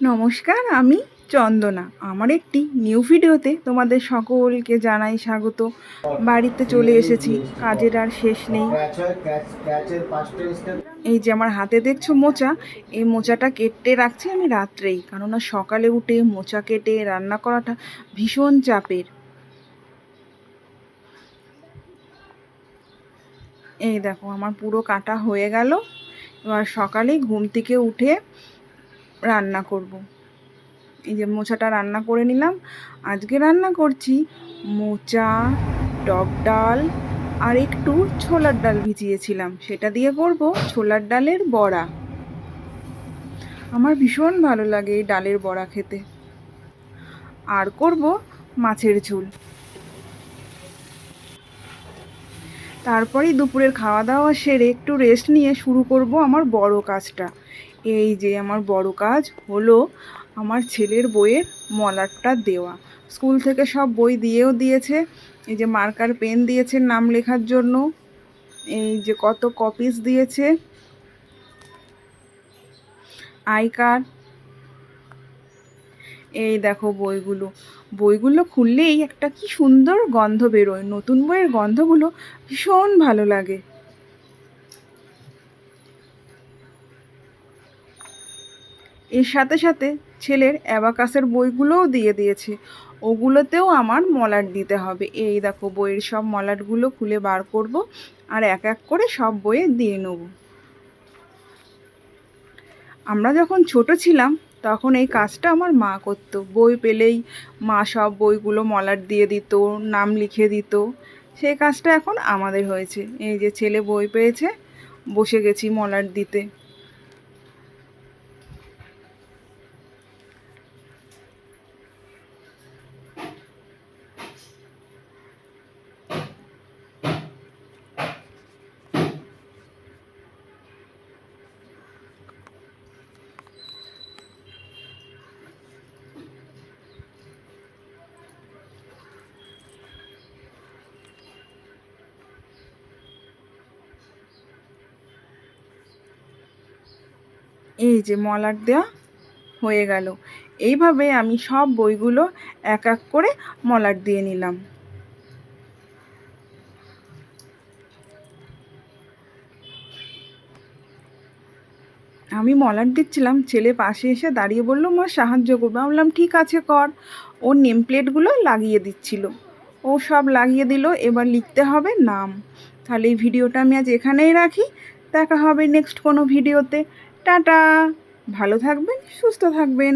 নমস্কার, আমি চন্দনা। আমার একটি নিউ ভিডিওতে তোমাদের সকলকে জানাই স্বাগত। বাড়িতে চলে এসেছি, কাজের আর শেষ নেই। এই যে আমার হাতে দেখছ মোচা, এই মোচাটা কেটে রাখছি আমি রাত্রেই, কেননা সকালে উঠে মোচা কেটে রান্না করাটা ভীষণ চাপের। এই দেখো, আমার পুরো কাটা হয়ে গেল। এবার সকালে ঘুম থেকে উঠে রান্না করব। এই যে মোচাটা রান্না করে নিলাম। আজকে রান্না করছি মোচা, টক ডাল আর একটু ছোলার ডাল ভিজিয়েছিলাম। সেটা দিয়ে করব ছোলার ডালের বড়া। আমার ভীষণ ভালো লাগে এই ডালের বড়া খেতে। আর করব মাছের ঝোল। তারপরেই দুপুরের খাওয়া দাওয়া সেরে একটু রেস্ট নিয়ে শুরু করব আমার বড় কাজটা। এই যে আমার বড় কাজ হলো আমার ছেলের বইয়ের মলারটা দেওয়া। স্কুল থেকে সব বই দিয়েও দিয়েছে। এই যে মার্কার পেন দিয়েছে নাম লেখার জন্য। এই যে কত কপিস দিয়েছে। I card. এই দেখো বইগুলো। বইগুলো খুললেই একটা কি সুন্দর গন্ধ বেরোয়। নতুন বইয়ের গন্ধগুলো ভীষণ ভালো লাগে। এর সাথে সাথে ছেলের অ্যাবাকাসের বইগুলোও দিয়ে দিয়েছে। ওগুলোতেও আমার মলাট দিতে হবে। এই দেখো, বইয়ের সব মলাটগুলো খুলে বার করব আর এক এক করে সব বইয়ে দিয়ে নেব। আমরা যখন ছোট ছিলাম, তখন এই কাজটা আমার মা করতো। বই পেলেই মা সব বইগুলো মলাট দিয়ে দিত, নাম লিখে দিত। সেই কাজটা এখন আমাদের হয়েছে। এই যে ছেলে বই পেয়েছে, বসে গেছি মলাট দিতে। এই যে মলাট দেওয়া হয়ে গেল। এইভাবে আমি সব বইগুলো এক এক করে মলাট দিয়ে নিলাম। আমি মলাট দিচ্ছিলাম, ছেলে পাশে এসে দাঁড়িয়ে বলল, মা, সাহায্য করবে। বললাম, ঠিক আছে, কর। ওর নেম প্লেটগুলো লাগিয়ে দিচ্ছিল। ও সব লাগিয়ে দিল, এবার লিখতে হবে নাম। তাহলে এই ভিডিওটা আমি আজ এখানেই রাখি। দেখা হবে নেক্সট কোনো ভিডিওতে। টাটা। ভালো থাকবেন সুস্থ থাকবেন।